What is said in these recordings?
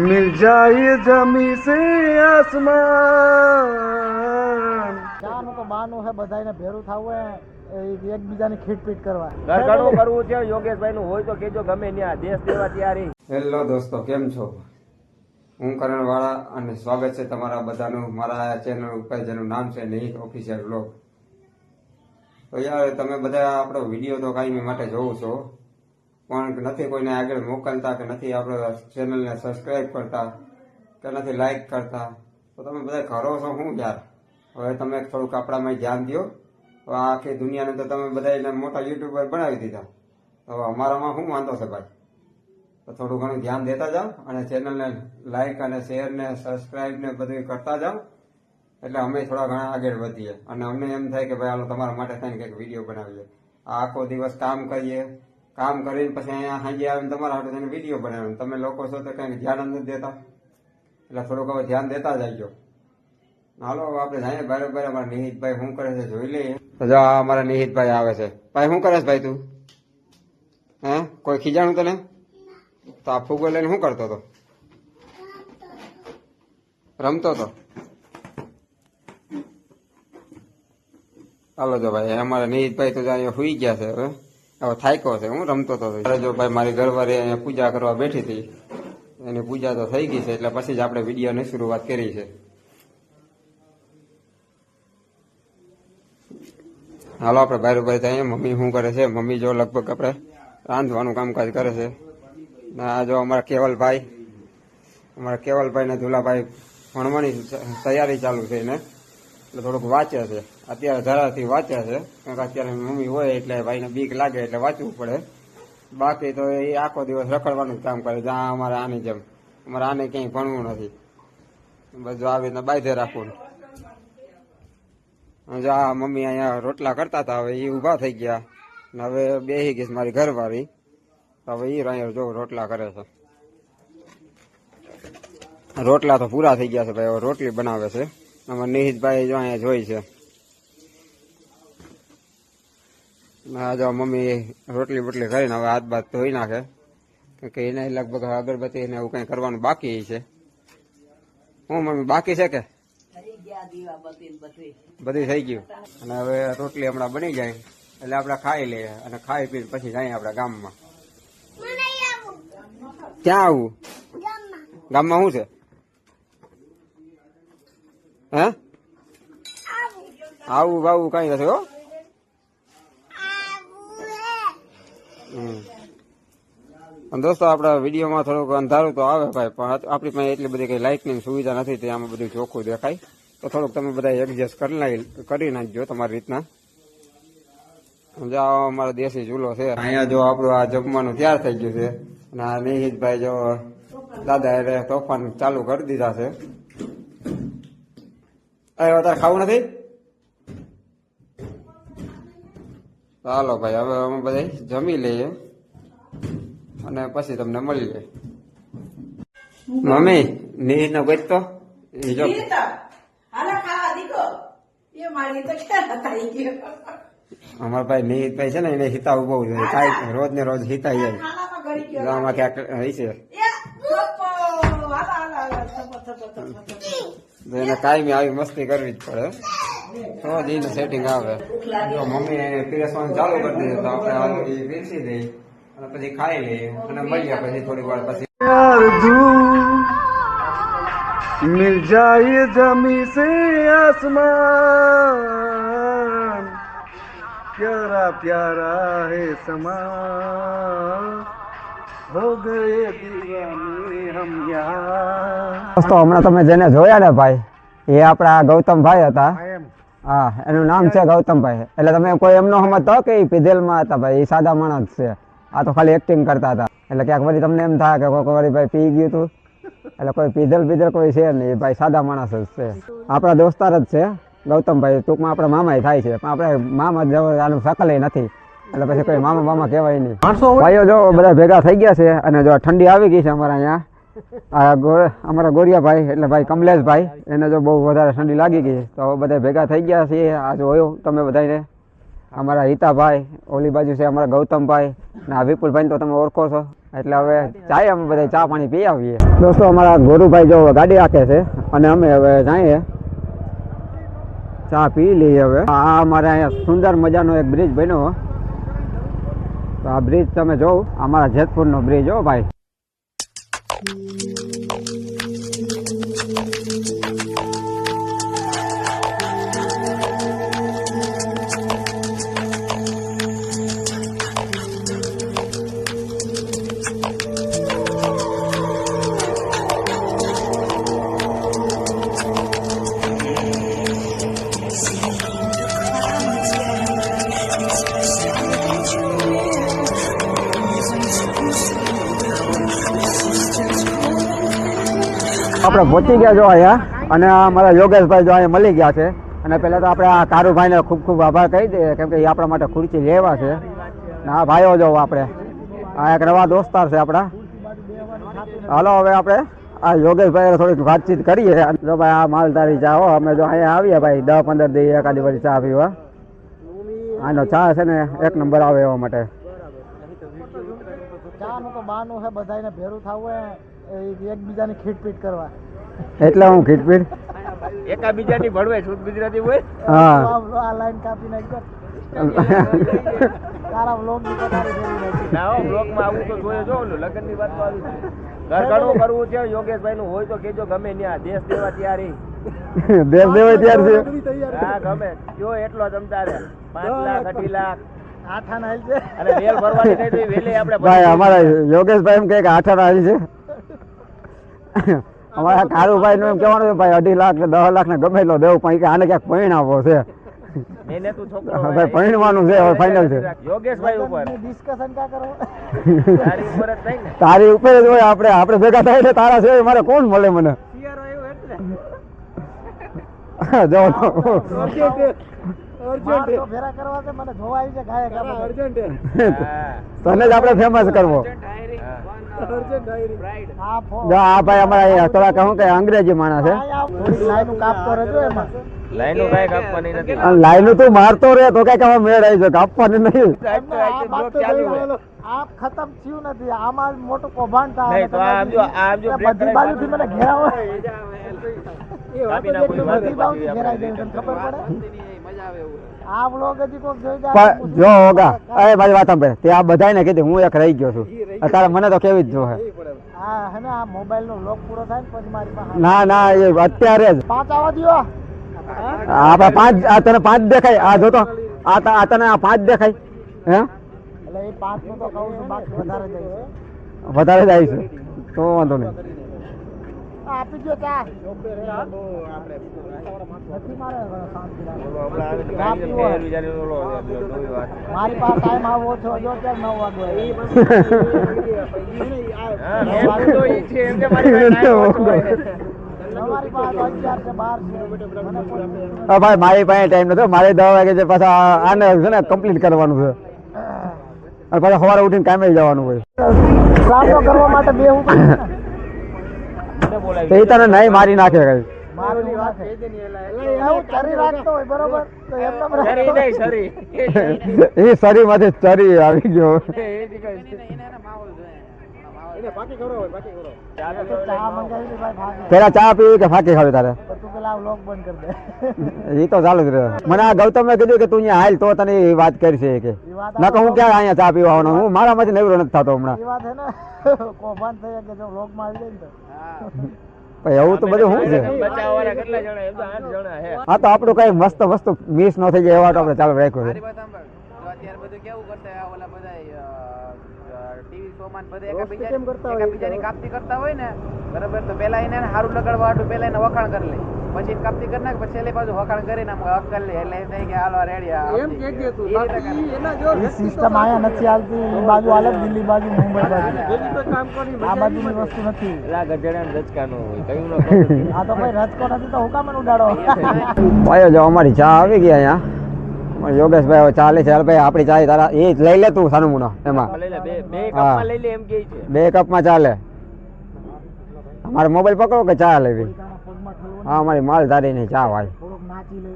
मिल जाए जमी से आसमान ચાનું તો બાનું છે બધાને ભેરું થવું હે એ એકબીજાની ખીટપીટ કરવા ઘરઘણું કરવું છે યોગેશભાઈ નું હોય તો કેજો ગમે ત્યાં દેશ દેવા તૈયારી હેલો દોસ્તો કેમ છો હું કરણવાળા અને સ્વાગત છે તમારા બધાનું મારા ચેનલ ઉપર જેનું નામ છે નિહિત ઓફિશિયલ બ્લોગ તો યાર તમે બધા આપણો વિડીયો તો કાયમી માટે જોવો છો પણ નથી કોઈને આગળ મોકલતા કે નથી આપણે ચેનલને સબસ્ક્રાઈબ કરતા, કે નથી લાઈક કરતા, તો તમે બધા કરો છો શું યાર હવે તમે થોડુંક આપણામાં ધ્યાન દો હવે આખી દુનિયાને તો તમે બધા મોટા યુટ્યુબર બનાવી દીધા. તો અમારામાં શું વાંધો છે ભાઈ? તો થોડું ઘણું ધ્યાન દેતા જાઓ અને ચેનલને લાઇક અને શેરને સબસ્ક્રાઈબને બધું કરતા જાઓ. એટલે અમે થોડા ઘણા આગળ વધીએ. અને અમને એમ થાય કે ભાઈ, હાલો, તમારા માટે થઈને કંઈક વીડિયો બનાવીએ. આખો દિવસ કામ કરીએ. કામ કરીને પછી અહીંયા હાજી આવીને તમારા હાટુ થઈને વીડિયો બનાવ્યો તમે લોકો છો તો કંઈક ધ્યાન નથી દેતા. એટલે થોડુંક હવે ધ્યાન દેતા જજો હાલો આપણે જઈએ બરાબર અમારા નિહિતભાઈ શું કરે છે, જોઈ લઈએ. જો અમારા નિહિતભાઈ આવે છે. ભાઈ, શું કરે છે ભાઈ તું? હે? કોઈ ખીજાણું તને? તો આ ફૂગો લઈને શું કરતો હતો? રમતો હતો? હાલો જો ભાઈ, અમારા નિહિતભાઈ તો અહીંયા સુઈ ગયા છે, હવે. હવે થાક્યો છે, હું રમતો હતો જો ભાઈ મારી ઘરવાળી અહીંયા પૂજા કરવા બેઠી હતી, એની પૂજા તો થઈ ગઈ છે, એટલે પછી જ આપણે વિડીયોની શરૂઆત કરી છે. હાલો, આપણે ભાઈ ભાઈ થાય મમ્મી શું કરે છે? મમ્મી જો લગભગ આપણે રાંધવાનું કામકાજ કરે છે. આ જો અમારા કેવલભાઈ અમારા કેવલભાઈ ને ધુલાભાઈ ભણવાની તૈયારી ચાલુ છે એને એટલે થોડુંક વાંચે છે. અત્યારે જરાથી વાંચે છે. કારણ કે અત્યારે મમ્મી હોય એટલે ભાઈને બીક લાગે એટલે વાંચવું પડે. બાકી તો એ આખો દિવસ રખડવાનું કામ કરે જ્યાં અમારે આની જેમ. અમારે આને ક્યાંય ભણવું નથી. બધું આવી રીતના બાંધે રાખવું. જો મમ્મી અહીંયા રોટલા કરતા હતા, હવે એ ઊભા થઈ ગયા. ને હવે બેસી ગઈ મારી ઘરવાળી. હવે એ અહીંયા જો રોટલા કરે છે. રોટલા તો પૂરા થઈ ગયા છે ભાઈ. હવે રોટલી બનાવે છે. અમારા નિહિતભાઈ જો અહીંયા જોઈ છે. જો મમ્મી રોટલી બોટલી કરીને હવે હાથ બાત ધોઈ નાખે. કે એને લગભગ અગરબત્તી ને એવું કંઈ કરવાનું બાકી છે. હું મમ્મી બાકી છે કે? બધું થઈ ગયું. અને હવે રોટલી હમણાં બની જાય એટલે આપણે ખાઈ લઈએ અને ખાઈ પીને પછી જઈએ આપણા ગામમાં. ક્યાં આવું? ગામમાં. શું છે? હે? આવું, બાવું કઈ નથી, હો. અને દોસ્તો, આપણા વિડીયોમાં થોડુંક અંધારું તો આવે ભાઈ, પણ આપણી પાસે એટલી બધી કઈ લાઇટની સુવિધા નથી તે બધું ચોખ્ખું દેખાય. તો થોડુંક તમે બધા એડજસ્ટ કરી નાખી, કરી નાખજો તમારી રીતના. સમજાવો અમારો દેશી ચૂલો છે. અહીંયા જો આપણું આ જમવાનું તૈયાર થઈ ગયું છે. અને આ નિહિતભાઈ જો દાદા એટલે તોફાન ચાલુ કરી દીધા છે. અરે તારે ખાવું નથી? ચાલો ભાઈ હવે અમે બધા જમી લઈએ અને પછી તમને મળી મળીએ મમ્મી નીર નો ગઈ તો એ જો. હાલા ખાવા દીકો એ મારી તો ક્યાં હતા ઈ કે અમારા ભાઈ નિહિતભાઈ છે ને એને હિતાવું બહુ જોઈએ કાંઈ રોજ ને રોજ હિતાઈ જાય. ક્યાંક રહી છે. તો એને કાયમી આવી મસ્તી કરવી જ પડે. તો જ એનું સેટિંગ આવે. જો મમ્મી એને પીરસવાનું ચાલુ કરી દીધું તો આપણે એ પીરસી દઈ અને પછી ખાઈ લઈએ અને મળીએ પછી થોડી વાર પછી મિલ જાય જમી સે આસમાન. પ્યારા પ્યારા હે સમા. તો હમણાં તમે જેને જોયા ને ભાઈ એ આપણા ગૌતમભાઈ હતા. હા એનું નામ છે ગૌતમભાઈ. એટલે તમે કોઈ એમનો સમજતો કે એ પીધેલમાં હતા ભાઈ? એ સાદા માણસ છે. આ તો ખાલી એક્ટિંગ કરતા હતા. એટલે ક્યાંક વળી તમને એમ થાય કે કોઈક વળી ભાઈ પી ગયું તું. એટલે કોઈ પીધેલ પીધેલ કોઈ છે નહીં. એ ભાઈ સાદા માણસ જ છે. આપણા દોસ્તાર જ છે ગૌતમભાઈ. ટૂંકમાં આપણા મામા થાય છે. પણ આપણે મામા જવાનું સકલે નથી. એટલે પછી કોઈ મામા મામા કહેવાય નહીં. ભાઈઓ જો બધા ભેગા થઈ ગયા છે અને જો ઠંડી આવી ગઈ છે અમારા અહીંયા અમારા ગોરિયાભાઈ એટલે ભાઈ કમલેશભાઈ એને જો બહુ વધારે ઠંડી લાગી ગઈ તો બધા ભેગા થઈ ગયા છીએ. આ જોયો તમે બધાને અમારા હિતાભાઈ ઓલી બાજુ છે અમારા ગૌતમભાઈ ને આ વિપુલભાઈ તો તમે ઓળખો છો. એટલે હવે ચાય અમે બધા ચા પાણી પી આવીએ. દોસ્તો અમારા ગોરુભાઈ જો ગાડી રાખે છે અને અમે હવે જઈએ. ચા પી લઈએ હવે. આ અમારે અહીંયા સુંદર મજાનો એક બ્રિજ બન્યો તો આ બ્રિજ તમે જોવો. અમારા જેતપુરનો બ્રિજ હો ભાઈ. આપણે પહોંચી ગયા જો અહીંયા. અને મારા યોગેશભાઈ જો અહીંયા મળી ગયા છે. અને પહેલાં તો આપણે આ કારુભાઈને ખૂબ ખૂબ આભાર કહી દઈએ, કેમ કે એ આપણા માટે ખુરશી લેવા છે. આ ભાઈઓ જો આપણે, આ એક નવા દોસ્તાર છે આપણા. હાલો, હવે આપણે આ યોગેશભાઈ થોડીક વાતચીત કરીએ. જો ભાઈ, આ માલધારી ચા હો, અમે જો અહીંયા આવીએ ભાઈ દસ પંદર દી એકાદી વારી ચા પીવા. આનો ચા છે ને, એક નંબર આવે એવા માટે. નું તો બાનું છે બધાને ભેરું થવું એકબીજાની ખીટપીટ કરવા. એટલે હું ખીટપીટ? એકાબીજાની ભળવે શુદ્ધ ગુજરાતી હોય હા આ આ લાઈન કાપી નાખજો. તારા વ્લોગની ફેરવી નાખી ના હો બ્લોકમાં આવું તો જોઈએ જો ઓલું લગ્નની વાત તો આવી ઘર ઘણું કરવું છે યોગેશભાઈ નું હોય તો કેજો ગમે ત્યાં. દેશ દેવા તૈયારી દેશ દેવા તૈયાર છે? હા ગમે. જો એટલો જમતા રે પાંચ લાખ અઢી લાખ. આઠા નાઈલ છે. અને વેલ ભરવાની થઈ તો વેલે આપણે ભાઈ અમારા યોગેશભાઈ એમ કહે કે છે. અમારા કારુભાઈ નું એમ કહેવાનું છે ભાઈ અઢી લાખ ને દસ લાખ ને ગમે એટલો દેવું પણ કે આને ક્યાંક પરિણામો છે. એને તું ભાઈ. પરિણવાનું છે હવે ફાઇનલ છે. યોગેશભાઈ ઉપર. ડિસ્કશન કા કરો તારી ઉપર જ થાય ને. તારી ઉપર જ હોય આપણે આપણે ભેગા થાય એટલે તારા છે મારે કોણ મળે મને? ફેરા તને જ આપણે ફેમસ કરવો. આ ભાઈ અમારા કે અંગ્રેજી માણસ છે. લાઈન તો રહેજો એમાં. લાઈનો કાંઈ કાપવાની નથી. લાઈન તું મારતો રે તો કંઈક આમાં મેળ આવી છે કાપવાની નહીં. એમને આ વાત તો ચાલુ જોઈ હોય લો. આ ખતમ થયું નથી. આમાં મોટું કૌભાંડ થાય તો આમ જો- આમ જો બધી બાજુથી મને ઘેરાવો. કાપી નાખું બધી બાજુથી ઘેરાઈ જાય ખબર પડે? આ વ્લોગ હજી કોક જોઈ જાય પણ જો હોગા અરે મારી વાત સાંભળે. તે આ બધાને કીધું હું એક રહી ગયો છું. અત્યારે મને તો કેવી જ જોહે આ હે ને આ મોબાઈલ નો વ્લોગ પૂરો થાય ને પછી મારી પાસે ના ના એ અત્યારે જ. પાંચ આવવા દ્યો. આપણે પાંચ આ તને પાંચ દેખાય. આ જોતો આ આ તને આ પાંચ દેખાય. હે? એટલે એ પાંચનું તો કહું છું બાકી વધારે જાય છે. વધારે જ આવી છે. તો વાંધો નહીં. આપી દો ચા મારે પાસે ટાઈમ આવો જો અત્યારે નવ વાગે ભાઈ મારી પાસે ટાઈમ નતો. મારે દસ વાગે છે પાછા આને છે ને કમ્પ્લીટ કરવાનું છે. અને પાછા સવારે ઉઠીને કામે જવાનું હોય. કરવા માટે બે હું બોલાવી. તો એ તને નહીં મારી નાખે કઈ. સરી સરી. એ શરીર માંથી ચરી આવી ગયો. પેલા ચા પીવી કે ફાંકી ખાવી તારે? તો તું પેલા વ્લોગ બંધ કરી દે. એ તો ચાલુ જ રહ્યો. મને આ ગૌતમે કીધું કે તું અહીંયા હાલ તો તને એ વાત કરી છે કે. ના તો હું ક્યાં અહીંયા ચા પીવા આવવાનો? હું મારામાંથી નવરો નથી થતો હમણાં. એ વાત હે ને? કૌભાંડ થઈ કે જો વ્લોગમાં આવી જાય ને તો. ભાઈ એવું તો બધું શું છે? બચાવવાળા કેટલા જણા? એમ તો આઠ જણા હે. હા તો આપણું કઈ મસ્ત મસ્ત મિસ ન થઈ જાય એવા તો આપણે ચાલુ રાખ્યું છે. અત્યારે બધે એકાબીજાની કાપતી કરતા હોય ને બરાબર તો પેલા એને સારું લગાડવા હાટુ પેલા એને વખાણ કરી લે. પછી એને કાપતી કરી નાખ પછી છેલ્લે પાછું વખાણ કરીને આમ હક કરી લે. એટલે એમ થાય કે હાલો રેડી એ સિસ્ટમ આયા નથી હાલતી. એ બાજુ હાલે દિલ્લી દિલ્હી બાજુ મુંબઈ બાજુ. આ બાજુની વસ્તુ નથી. પેલા ગધેડાને રચકાનો હોય કયું ન. આ તો ભાઈ રચકો નથી તો હું કામ ઉડાડો? ભાઈ જો અમારી ચા આવી ગઈ અહીંયા. પણ યોગેશભાઈ ચાલે છે. હાલ ભાઈ આપણી ચા તારા એ જ લઈ લે તું સાનું મુનો એમાં બે. કપમાં લઈ લે એમ કે છે. બે કપમાં ચાલે. અમારે મોબાઈલ પકડો કે ચા લેવી? હા અમારી માલધારી ની ચા ભાઈ થોડુંક નાચી લે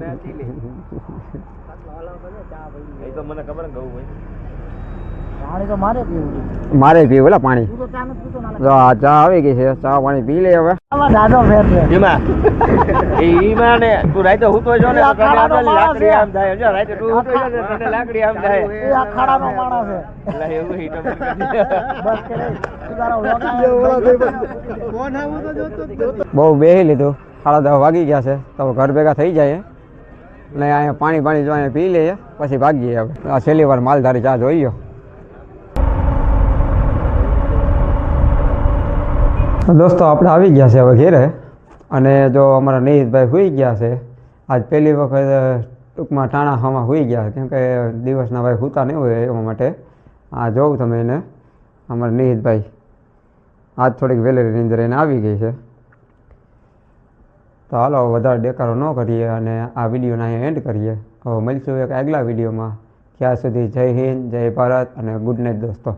નાચી લે. એ તો મને ખબર ને કહું ભાઈ મારે પીવું છે મારે પીવું એટલે પાણી જો આ ચા આવી ગઈ છે ચા પાણી પી લે હવે. આમાં દાદો ફેર છે. એમાં? એ ઈમાં ને તું રાતે હુતો જો ને તો લાકડી આમ થાય જો રાતે તું હુતો જો ને તને લાકડી આમ થાય. એ આ ખાડાનો માણસ છે. એટલે એવું કરી. બસ કે રે તું આવું તો જોતો બહુ બેહી લીધું. સાડા દસ વાગી ગયા છે. તો ઘર ભેગા થઈ જાય. ને અહીંયા પાણી પાણી જો અહીંયા પી લઈએ પછી ભાગીએ હવે. આ છેલ્લી વાર માલધારી ચા જોઈ લો દોસ્તો, આપણે આવી ગયા છે હવે ઘેરે. અને જો અમારા નિહિતભાઈ સુઈ ગયા છે, આજ પહેલી વખત ટૂંકમાં ટાણા હવામાં સુઈ ગયા કેમ કે દિવસના ભાઈ હોતા નહીં હોય એવા માટે. આ જોઉં તમે એને. અમારા નિહિતભાઈ, આજ થોડીક વહેલી નીંદર એને આવી ગઈ છે. તો હાલો વધારે દેખાડો ન કરીએ અને આ વિડીયોને અહીંયા એન્ડ કરીએ. હવે મળીશું એક આગલા વિડીયોમાં. ત્યાં સુધી જય હિન્દ, જય ભારત અને ગુડ નાઇટ દોસ્તો.